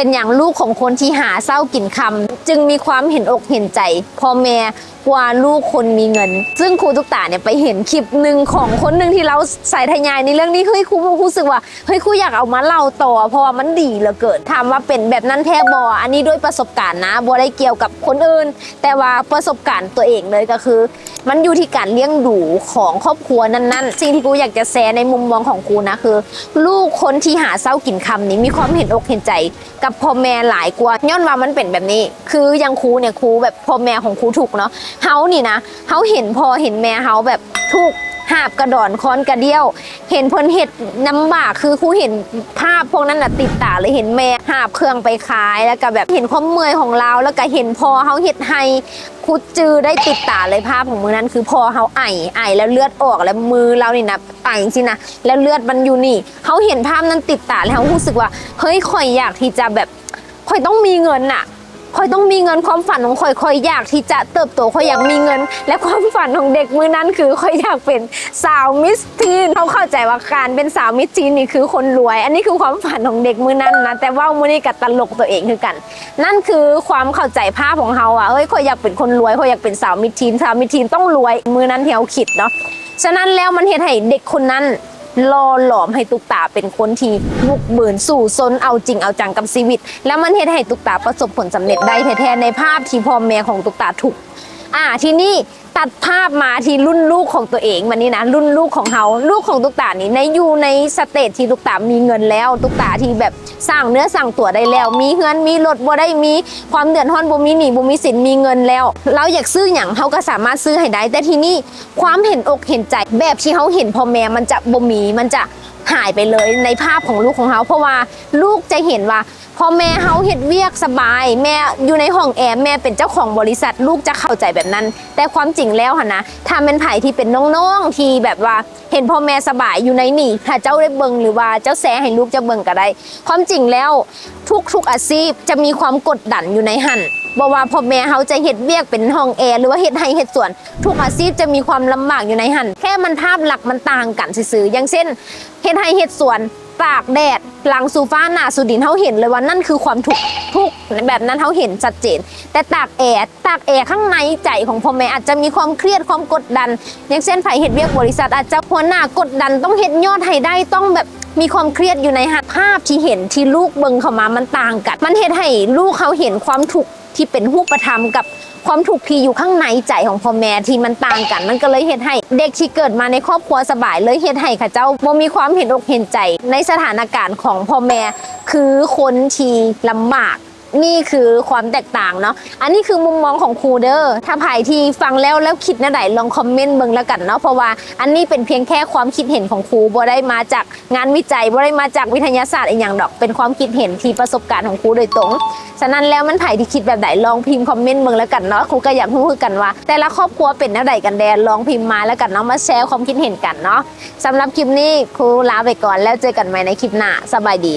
เป็นอย่างลูกของคนที่หาเศร้ากินคำจึงมีความเห็นอกเห็นใจพ่อแม่กว่าลูกคนมีเงิน ซึ่งครูตุ๊กตาเนี่ยไปเห็นคลิปหนึ่งของคนหนึ่งที่เราใส่ทยายในเรื่องนี้เฮ้ยครูรู้สึกว่าเฮ้ยครูอยากเอามาเล่าต่อ เพราะว่ามันดีเหลือเกินถามว่าเป็นแบบนั้นแท้บออันนี้ด้วยประสบการณ์นะบอได้เกี่ยวกับคนอื่น แต่ว่าประสบการณ์ตัวเองเลยก็คือมันอยู่ที่การเลี้ยงดูของครอบครัวนั้นๆ สิ่งที่กูอยากจะแชร์ในมุมมองของกูนะคือ ลูกคนที่หาเศร้ากินคำนี้มีความเห็นอกเห็นใจ กับพ่อแม่หลายกว่าย้อนว่ามันเป็นแบบนี้ คืออยังครูเนี่ยครูแบบพ่อแม่ของครูถูกเนาะเฮานี่นะเฮาเห็นพ่อเห็นแม่เฮาแบบถูก หาบกระดอนคอนกระเดี้ยว เห็นเพิ่นเห็ดน้ำบากคือครูเห็นภาพพวกนั้นน่ะติดตาเลยเห็นแม่หาบเครื่องไปขายแล้วก็แบบเห็นความเมื่อยของเราแล้วก็เห็นพอเฮาเห็ดให้ครูจือได้ติดตาเลยภาพของมือนั้น คือพอเฮาไอไอแล้วเลือดออกแล้วมือเรานี่นะไอจริงๆนะแล้วเลือดมันอยู่นี่เฮาเห็นภาพนั้นติดตาแล้วเฮารู้สึกว่าเฮ้ยข่อยอยากที่จะแบบข่อยต้องมีเงินน่ะ คอยต้องมีเงินความฝันของคอยคอยอยากที่จะเติบโตคอยอยากมีเงิน และความฝันของเด็กมือนั้นคือคอยอยากเป็นสาวมิสทีนเขาเข้าใจว่าการเป็นสาวมิสทีนนี่คือคนรวย อันนี้คือความฝันของเด็กมือนั้นนะแต่ว่ามือนี้กับตลกตัวเองคือกัน นั่นคือความเข้าใจภาพของเขาอะเฮ้ยคอยอยากเป็นคนรวยคอยอยากเป็นสาวมิสทีนสาวมิสทีนต้องรวยมือนั้นที่เขาคิดเนาะฉะนั้นแล้วมันเห็นให้เด็กคนนั้น ล่อหลอมให้ตุกตาเป็นคนที่บุกเบินสู่ซนเอาจริงเอาจังกับชีวิต แล้วมันเฮ็ดให้ตุกตาประสบผลสำเร็จได้แท้ๆในภาพที่พ่อแม่ของตุกตาถูก อ่าทีนี้ตัดภาพมาที่รุ่นลูกของตัวเองวันนี้นะรุ่นลูกของเฮาลูกของตุกตานี่ในอยู่ในสเตจที่ตุกตามีเงินแล้วตุกตาที่แบบสร้างเนื้อสร้างตัวได้แล้ว มีเงินมีรถบ่ได้มีความเดือดร้อนบ่มีหนี้บ่มีสินมีเงินแล้ว เราอยากซื้ออย่างเฮาก็สามารถซื้อให้ได้ แต่ทีนี้ความเห็นอกเห็นใจแบบที่เฮาเห็นพ่อแม่มันจะบ่มีมันจะ หายไปเลยในภาพของลูกของเฮาเพราะว่าลูกจะเห็นว่าพอแม่เฮาเฮ็ดเวียกสบาย แม่อยู่ในห้องแอร์แม่เป็นเจ้าของบริษัท ลูกจะเข้าใจแบบนั้น แต่ความจริงแล้วหั่นนะถ้าเป็นไผ่ที่เป็นน้องๆที่แบบว่าเห็นพ่อแม่สบายอยู่ในนี่ถ้าเจ้าได้เบิงหรือว่าเจ้าแสให้ลูกจะเบิงก็ได้ ความจริงแล้วทุกๆอาชีพจะมีความกดดันอยู่ในหั่น บ่ว่าพ่อแม่เฮาจะเฮ็ดเวียกเป็นห้องแอร์หรือว่าเฮ็ดให้เฮ็ดสวน ทุกอาชีพจะมีความลำบากอยู่ในหันแค่มันภาพหลักมันต่างกันซื่อๆอย่างเช่นเฮ็ดให้เฮ็ดสวนตากแดดหลังสูฟ้าหน้าสูดินเขาเห็นเลยว่านั่นคือความทุกข์ทุกแบบนั้นเขาเห็นชัดเจน แต่ตากแอร์ตากแอร์ข้างในใจของพ่อแม่อาจจะมีความเครียดความกดดัน อย่างเช่นไผเห็ดเวียกบริษัทอาจจะหัวหน้ากดดันต้องเห็ดยอดให้ได้ต้องแบบมีความเครียดอยู่ในหัดภาพที่เห็นที่ลูกเบิ่งเข้ามามันต่างกัน มันเห็ดให้ลูกเขาเห็นความทุกข์ ที่เป็นรูปธรรมกับความถูกที่อยู่ข้างในใจของพ่อแม่ที่มันต่างกัน มันก็เลยเหตุให้เด็กที่เกิดมาในครอบครัวสบายเลยเหตุให้เข้าเจ้าบ่มีความเห็นอกเห็นใจในสถานการณ์ของพ่อแม่คือคนที่ลำบาก นี่คือความแตกต่างเนาะ อันนี้คือมุมมองของครูเด้อ ถ้าใครที่ฟังแล้วแล้วคิดนะใดลองคอมเมนต์เบิ่งแล้วกันเนาะ เพราะว่าอันนี้เป็นเพียงแค่ความคิดเห็นของครูบ่ได้มาจากงานวิจัยบ่ได้มาจากวิทยาศาสตร์อีกอย่างดอก เป็นความคิดเห็นที่ประสบการณ์ของครูโดยตรง ฉะนั้นแล้วมันไผ่ที่คิดแบบไหนลองพิมพ์คอมเมนต์เบิ่งแล้วกันเนาะ ครูก็อยากพูดกันว่า แต่ละครอบครัวเป็นแนวใดกันแดนลองพิมพ์มาแล้วกันเนาะ มาแชร์ความคิดเห็นกันเนาะสำหรับคลิปนี้ครูลาไปก่อนแล้วเจอกันใหม่ในคลิปหน้า สบายดี